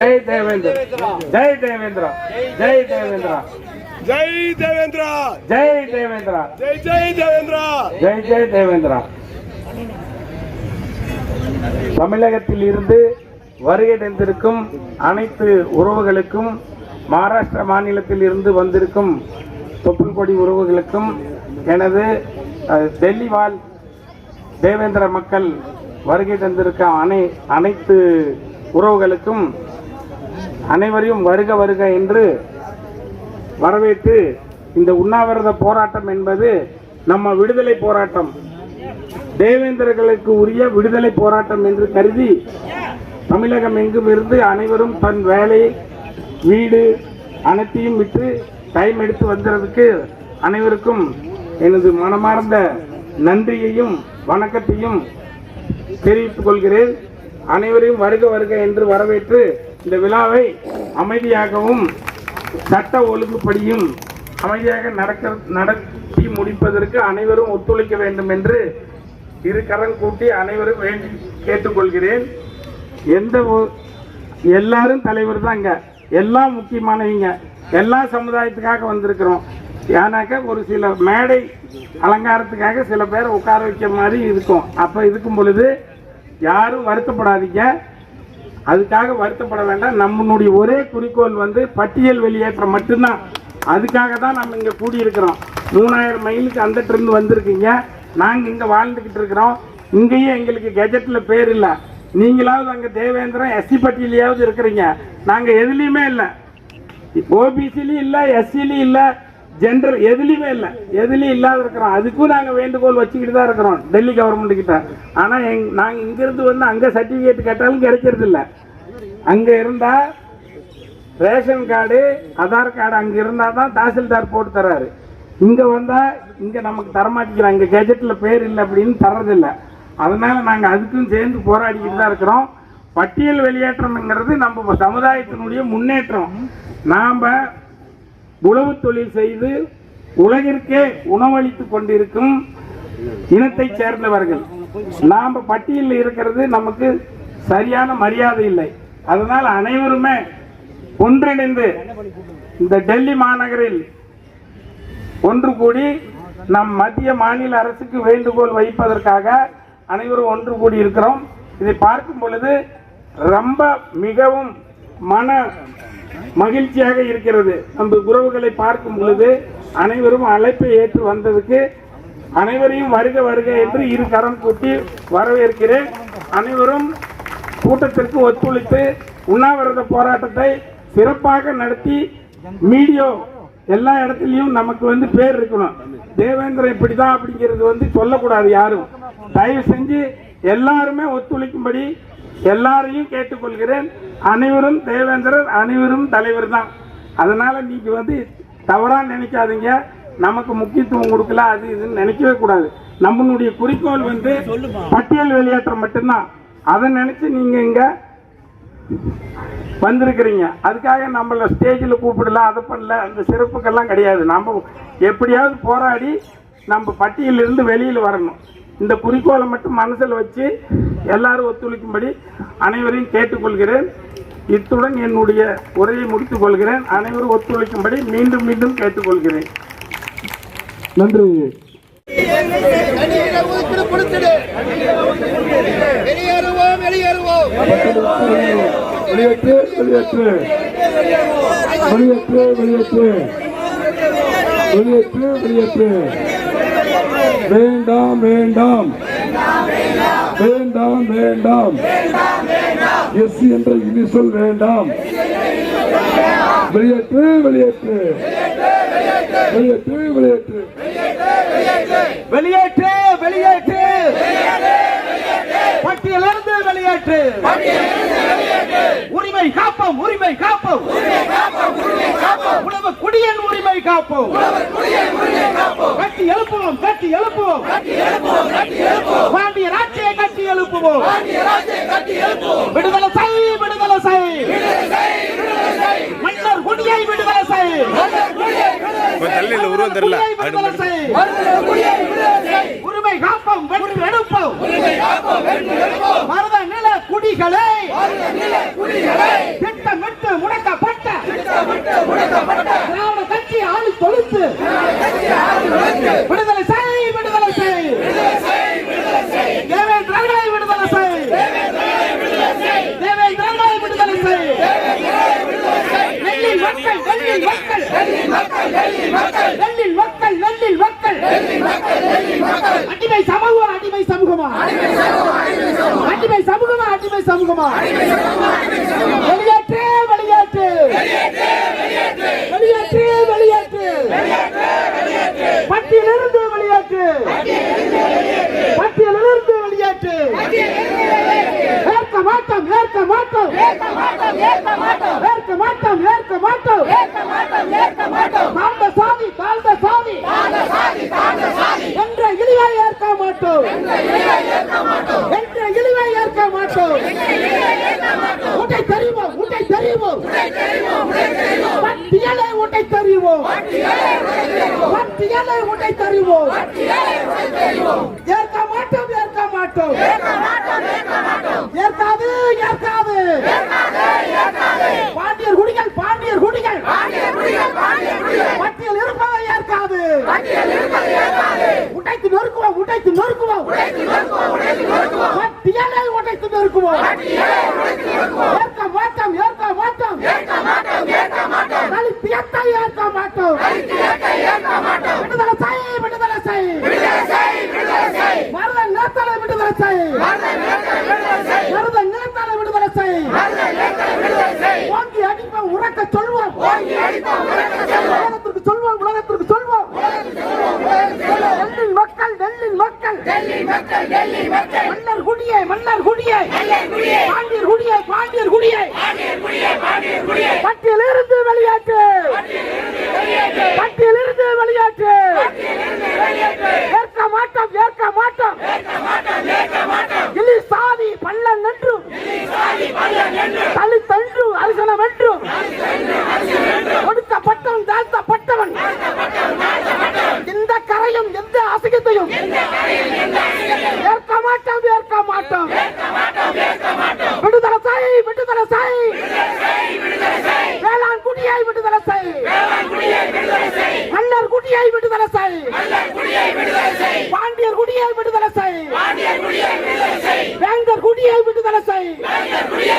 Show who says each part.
Speaker 1: ஜெய் தேவேந்திர ஜெய் தேவேந்திரா ஜெய் தேவேந்திரா
Speaker 2: ஜெய் தேவேந்திரா
Speaker 1: ஜெய் தேவேந்திரா
Speaker 2: ஜெய் ஜெய் தேவேந்திரா
Speaker 1: ஜெய் ஜெய் தேவேந்திரா தமிழகத்தில் இருந்து வருகை தந்திருக்கும் அனைத்து உறவுகளுக்கும் மகாராஷ்டிரா மாநிலத்தில் இருந்து வந்திருக்கும் தொப்புள்கொடி உறவுகளுக்கும் எனது டெல்லி வாழ் தேவேந்திர மக்கள் வருகை தந்திருக்க அனை அனைத்து உறவுகளுக்கும் அனைவரையும் வருக வருக என்று வரவேற்று இந்த உண்ணாவிரத போராட்டம் என்பது நம்ம விடுதலை போராட்டம். தேவேந்திரர்களுக்கு உரிய விடுதலை போராட்டம் என்று கருதி தமிழகம் எங்கும் இருந்து அனைவரும் தன் வேலை வீடு அனைத்தையும் விட்டு டைம் எடுத்து வந்ததுக்கு அனைவருக்கும் எனது மனமார்ந்த நன்றியையும் வணக்கத்தையும் தெரிவித்துக் கொள்கிறேன். அனைவரையும் வருக வருக என்று வரவேற்று இந்த விழாவை அமைதியாகவும் சட்ட ஒழுங்குப்படியும் அமைதியாக நடக்க நடத்தி முடிப்பதற்கு அனைவரும் ஒத்துழைக்க வேண்டும் என்று இரு கரம் கூட்டி அனைவரும் வேண்டி கேட்டுக்கொள்கிறேன். எந்த எல்லாரும் தலைவர் தான் எல்லாம் முக்கியமானவங்க எல்லா சமுதாயத்துக்காக வந்திருக்கிறோம். ஏன்னாக்க ஒரு சில மேடை அலங்காரத்துக்காக சில பேர் உட்கார வைக்க மாதிரி இருக்கும். அப்போ இருக்கும் பொழுது யாரும் வருத்தப்படாதீங்க. அதுக்காக வருத்தப்பட வேண்டாம். நம்மளுடைய ஒரே குறிக்கோள் வந்து பட்டியல் வெளியேற்றம் மட்டும்தான். அதுக்காக தான் நம்ம இங்கே கூடியிருக்கிறோம். மூணாயிரம் மைலுக்கு அந்த ட்ரெண்ட் வந்திருக்கீங்க. நாங்கள் இங்கே வாழ்ந்துக்கிட்டு இருக்கிறோம். இங்கேயும் எங்களுக்கு கெஜெட்டில் பேர் இல்லை. நீங்களாவது அங்கே தேவேந்திரன் எஸ்சி பட்டியலையாவது இருக்கிறீங்க. நாங்கள் எதுலேயுமே இல்லை. ஓபிசிலையும் இல்லை எஸ்சிலையும் இல்லை. ஜென்ரல் எதுலேயுமே இல்லை. எதுலேயும் இல்லாத இருக்கிறோம். அதுக்கும் நாங்கள் வேண்டுகோள் வச்சுக்கிட்டு தான் இருக்கிறோம். டெல்லி கவர்மெண்ட் கிட்ட. ஆனால் எங் நாங்கள் இங்கேருந்து வந்து அங்கே சர்டிஃபிகேட் கேட்டாலும் கிடைக்கிறது இல்லை. அங்கே இருந்தால் ரேஷன் கார்டு ஆதார் கார்டு அங்கே இருந்தால் தான் தாசில்தார் போட்டு தர்றாரு. இங்கே வந்தால் இங்கே நமக்கு தரமாட்டிக்கிறோம் இங்கே கெஜெட்டில் பேர் இல்லை அப்படின்னு தர்றதில்லை அதனால் நாங்கள் அதுக்கும் சேர்ந்து போராடிக்கிட்டு தான் இருக்கிறோம். பட்டியல் வெளியேற்றம்ங்கிறது நம்ம சமுதாயத்தினுடைய முன்னேற்றம். நாம் உழவு தொழில் செய்து உலகிற்கே உணவளித்து கொண்டிருக்கும் இனத்தைச் சேர்ந்தவர்கள். நாம் பட்டியலில் இருக்கிறது நமக்கு சரியான மரியாதை இல்லை. அதனால் அனைவருமே ஒன்றிணைந்து இந்த டெல்லி மாநகரில் ஒன்று கூடி நம் மத்திய மாநில அரசுக்கு வேண்டுகோள் வைப்பதற்காக அனைவரும் ஒன்று கூடி இருக்கிறோம். இதை பார்க்கும் பொழுது ரொம்ப மிகவும் மன மகிழ்ச்சியாக இருக்கிறது. நம்ம உறவுகளை பார்க்கும் பொழுது அனைவரும் அழைப்பை ஏற்று வந்ததுக்கு அனைவரையும் வருக வருக என்று இரு கரம் கூட்டி வரவேற்கிறேன். அனைவரும் கூட்டத்திற்கு ஒத்துழைத்து உண்ணாவிரத போராட்டத்தை சிறப்பாக நடத்தி மீடியோ எல்லா இடத்துலையும் நமக்கு வந்து பேர் இருக்கணும். தேவேந்திரன் இப்படிதான் அப்படிங்கிறது வந்து சொல்லக்கூடாது யாரும். தயவு செஞ்சு எல்லாருமே ஒத்துழைக்கும்படி எல்லாரையும் கேட்டுக்கொள்கிறேன். அனைவரும் தேவேந்திரர் அனைவரும் தலைவர் தான் அதனால நீங்க வந்து தவறா நினைக்காதீங்க. நமக்கு முக்கியத்துவம் கொடுக்கல அது இதுன்னு நினைக்கவே கூடாது. நம்மளுடைய குறிக்கோள் வந்து பட்டியல் வெளியேற்றம் மட்டும்தான். அதை நினைச்சு நீங்க இங்க வந்திருக்கிறீங்க. அதுக்காக நம்மள ஸ்டேஜில் கூப்பிடல அதை பண்ணல அந்த சிறப்புக்கெல்லாம் கிடையாது. நம்ம எப்படியாவது போராடி நம்ம பட்டியலிருந்து வெளியில் வரணும். இந்த குறிக்கோளை மட்டும் மனசில் வச்சு எல்லாரும் ஒத்துழைக்கும்படி அனைவரையும் கேட்டுக்கொள்கிறேன். இத்துடன் என்னுடைய உரையை முடித்துக் கொள்கிறேன் அனைவரும் ஒத்துழைக்கும்படி மீண்டும் மீண்டும் கேட்டுக்கொள்கிறேன். நன்றி.
Speaker 3: வெளியேறுவோம் வெளியேறுவோம்.
Speaker 1: வெளியேற்று வெளியேற்று. வெளியேற்று வெளியேற்று. வெளியேற்று வெளியேற்று. வேண்டாம் வேண்டாம். வேண்டாம் வேண்டாம். எஸ் என்ற இனிசொல் வேண்டாம். வெளியேற்று வெளியேற்று. வெளியேற்று வெளியேற்று.
Speaker 4: வெளியேற்று வெளியேற்று. பட்டியலிருந்து வெளியேற்று. உரிமை காப்போம் உரிமை காப்போம். உணவு குடியன் உரிமை காப்போம். கட்டி எழுப்புவோம் கட்டி எழுப்புவோம். பாண்டிய ராட்சியை கட்டி எழுப்புவோம். விடுதலை என்னன்னு உரிமை காப்போம் வென்று எடுப்போம். மருத நில
Speaker 2: குடிகளை. திட்டமிட்டு முடக்கப்பட்ட.
Speaker 4: திராவிட கட்சி ஆளு தொழுத்து. விடுதலை செய் விடுதலை செய். விடுதலை செய் தேவேந்திரர்களை விடுதலை மக்கள் மக்கள். மக்கள் மக்கள். அடிமை வெளியேற்று வெளியேற்று. வெளியேற்று வெளியேற்று. பட்டியலிருந்து வெளியேற்று பட்டியலிருந்து வெளியேற்று ஏற்க மாட்டோம் ஏற்க மாட்டோம் ஏற்க மாட்டோம் ஏற்க மாட்டோம் தாழ்ந்த சாதி தாழ்ந்த சாதி என்ற இழிவை ஏற்க மாட்டோம் என்ற இழிவை ஏற்க மாட்டோம் ஊட்டை தெரிவோம் ஊட்டை தெரிவோம் பட்டியலை ஊட்டை தெரிவோம் பட்டியலை ஊட்டை தருவோம். ஏற்க மாட்டோம் ஏற்க மாட்டோம். ஏற்காது ஏற்காது. பாண்டியர் குடிகள் பாண்டியர் குடிகள். பட்டியல் இருப்பதை ஏற்காது. உடைத்து நொறுக்குவோம் உடைத்து நொறுக்குவோம். பட்டியலை உடைத்து நொறுக்குவோம். ஏற்க மாட்டோம் ஏற்க மாட்டோம். தலித்தியத்தை ஏற்க மாட்டோம். விடுதலை செய் விடுதலை செய் மருத நேரத்தால விடுதலை செய். மருத நேரத்தால விடுதலை செய். ஓங்கி அடிப்போம் உறக்க சொல்வோம். உலகத்திற்கு சொல்வோம் உலகத்திற்கு சொல்வோம். டெல்லியின் மக்கள் டெல்லியின் மக்கள். மன்னர் குடியே மன்னர் குடியே குடியே பாண்டியர் குடியே பட்டியலிருந்து வெளியேற்று பட்டியலிருந்து வெளியேற்று ஏற்க மாட்டோம் ஏற்க மாட்டோம் இலி சாதி பள்ளம் என்றும் தலித்தன்றும் அரசனம் என்றும் ஒடுக்கப்பட்டவன் தாழ்த்தப்பட்டவன் எந்த கரையும் எந்த அசகத்தையும் ஏற்க மாட்டோம் ஏற்க மாட்டோம் விடுதலை செய் விடுதலை செய் வேளாண் குடியை விடுதலை செய் மன்னர் குடியை விடுதலை செய் பாண்டியர் குடியை விடுதலை